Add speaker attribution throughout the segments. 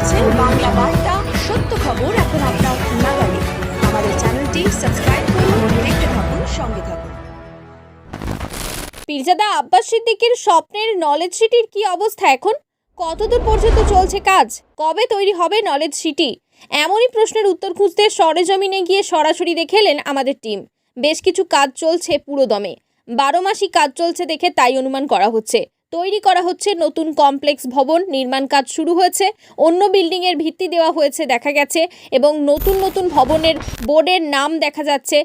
Speaker 1: দেখছেন বাংলা বার্তা, সত্য খবর এখন আপনার নাগালে। আমাদের চ্যানেলটি সাবস্ক্রাইব করুন, দেখতে থাকুন, সঙ্গে থাকুন।
Speaker 2: পীরজাদা আব্বাস সিদ্দিকের স্বপ্নের নলেজ সিটির কি অবস্থা এখন? কতদূর পর্যন্ত চলছে কাজ? কবে তৈরি হবে নলেজ সিটি এমনই প্রশ্নের উত্তর খুঁজতে সরেজমিনে গিয়ে সরাসরি দেখে এলেন আমাদের টিম বেশ কিছু কাজ চলছে পুরো দমে বারো মাসই কাজ চলছে দেখে তাই অনুমান করা হচ্ছে। তৈরি করা হচ্ছে নতুন কমপ্লেক্স ভবন, নির্মাণ কাজ শুরু হয়েছে, অন্য বিল্ডিংয়ের ভিত্তি দেওয়া হয়েছে দেখা গেছে, এবং নতুন নতুন ভবনের বোর্ডের নাম দেখা যাচ্ছে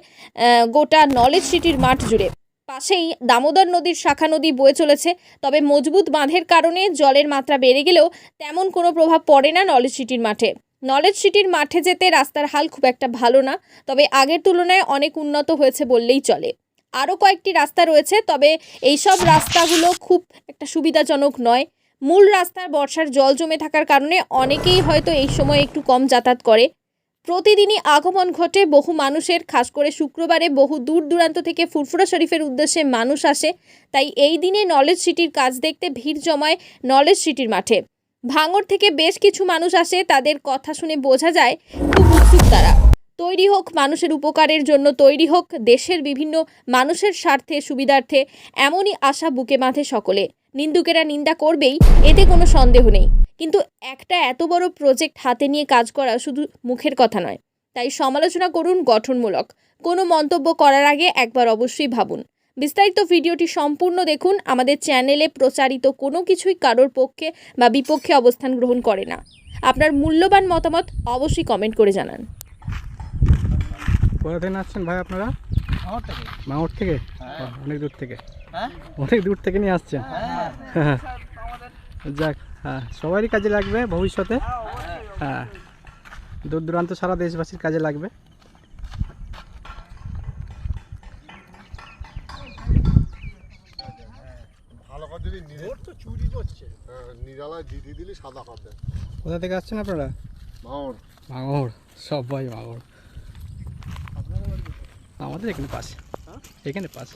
Speaker 2: গোটা নলেজ সিটির মাঠ জুড়ে। পাশেই দামোদর নদীর শাখা নদী বয়ে চলেছে, তবে মজবুত বাঁধের কারণে জলের মাত্রা বেড়ে গেলেও তেমন কোনো প্রভাব পড়ে না নলেজ সিটির মাঠে। নলেজ সিটির মাঠে যেতে রাস্তার হাল খুব একটা ভালো না, তবে আগের তুলনায় অনেক উন্নত হয়েছে বললেই চলে। আরও কয়েকটি রাস্তা রয়েছে, তবে এইসব রাস্তাগুলো খুব একটা সুবিধাজনক নয়। মূল রাস্তার বর্ষার জল জমে থাকার কারণে অনেকেই হয়তো এই সময় একটু কম যাতায়াত করে। প্রতিদিনই আগমন ঘটে, বহু মানুষের, খাস করে শুক্রবারে বহু দূর দূরান্ত থেকে ফুরফুরা শরীফের উদ্দেশ্যে মানুষ আসে। তাই এই দিনে নলেজ সিটির কাজ দেখতে ভিড় জমায় নলেজ সিটির মাঠে। ভাঙর থেকে বেশ কিছু মানুষ আসে, তাদের কথা শুনে বোঝা যায় খুব উৎসুক তারা। তৈরি হোক মানুষের উপকারের জন্য, তৈরি হোক দেশের বিভিন্ন মানুষের স্বার্থে, সুবিধার্থে, এমনই আশা বুকে বাঁধে সকলে। নিন্দুকেরা নিন্দা করবেই, এতে কোনো সন্দেহ নেই। কিন্তু একটা এত বড় প্রজেক্ট হাতে নিয়ে কাজ করা শুধু মুখের কথা নয়। তাই সমালোচনা করুন গঠনমূলক। কোনো মন্তব্য করার আগে একবার অবশ্যই ভাবুন। বিস্তারিত ভিডিওটি সম্পূর্ণ দেখুন। আমাদের চ্যানেলে প্রচারিত কোনো কিছুই কারোর পক্ষে বা বিপক্ষে অবস্থান গ্রহণ করে না। আপনার মূল্যবান মতামত অবশ্যই কমেন্ট করে জানান।
Speaker 3: কোথা থেকে আসছেন ভাই আপনারা?
Speaker 4: শহর থেকে।
Speaker 3: মাওট অনেক দূর থেকে।
Speaker 4: হ্যাঁ?
Speaker 3: অনেক দূর থেকে নিয়ে আসছেন?
Speaker 4: হ্যাঁ
Speaker 3: যাক হ্যাঁ সবারই কাজে লাগবে ভবিষ্যতে। হ্যাঁ দূর দূরান্ত সারা দেশবাসীর কাজে লাগবে।
Speaker 5: ভালো করে যদি নিরে তো চুরি করছে। নিরালায় দিদি দিলি সাদা হবে
Speaker 3: কোথা থেকে আসছেন আপনারা?
Speaker 5: মাওর।
Speaker 3: ভাঙড় সবাই ভাঙড় আমাদের এখানে পাশে এখানে পাশে